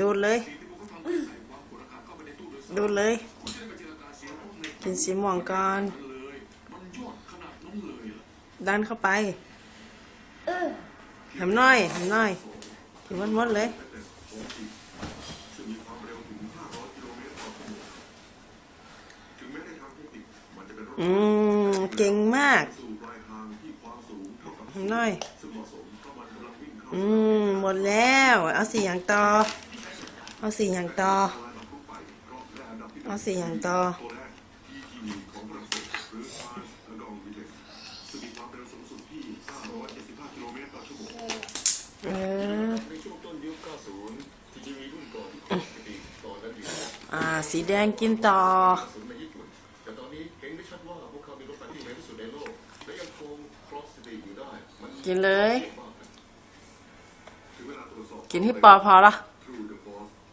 ดูดเลย ดูดเลย กินสีม่วงก่อน ดันเข้าไปเออหำน้อยหำน้อยกินมดหมดเลยอืม เก่งมากหำน้อย อืม หมดแล้ว เอาสีอย่างต่อ เอาสีอย่างต่อ เอาสีอย่างต่อ เออในช่วงก่อนที่ปกติตอนนั้นอยู่อ่า สีแดงกินต่อกินเลย กินที่ปอพอละ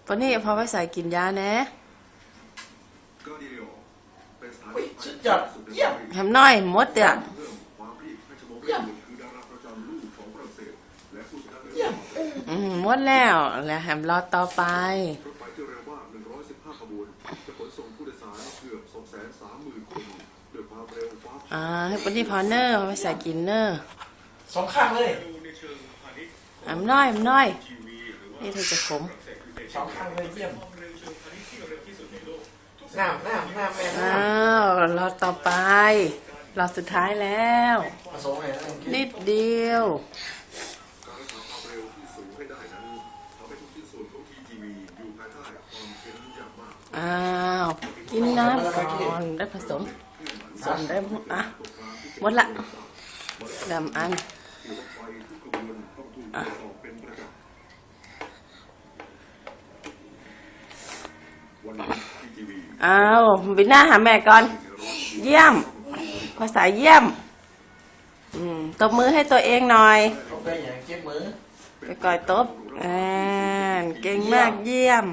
ปนนี้พอไว้ใส่กินยาแนะแฮมน้อยมดเด้อเยี่ยมดแล้วแล้วแฮมรอต่อไปวมาก115ขบวนจะขนส่งผู้โดยสารเกือบ230,000คนด้วยความเร็วฟ้าอ่าให้ปนนี้พอเนอร์เอไว้ใส่กินเนอร์สองข้างเลย ในเชิงพาณิชย์แฮมน้อยแฮมน้อยทีวีหรือว่านี่เธอจะขมสองข้างเลยเยี่ยมความเร็วเชิงพาณิชย์ที่เร็วที่สุดในโลกน้ำน้ำน้ำแม่อ้น้าวรอต่อไปรอสุดท้ายแล้วำผสมอะไรนะนิดเดียว การรักษาความเร็วที่สูงให้ได้นั้นทำให้ทุกชิ้นส่วนของ TGV อยู่ภายใต้ความเพ้นยากมาก อ้าว กินน้ำก่อนได้ผสมส่วนได้อะหมดละดำอัน ที่รถไฟทุกขบวนต้องถูกตรวจสอบเป็นประจำวันนี้ TGV อ้าวบินหน้าหาแม่ก่อน เยี่ยม ภาษาเยี่ยม อืมตบมือให้ตัวเองหน่อยไปอย่างเจ็บมือไปก่อยตบอ่าเก่งมากเยี่ยม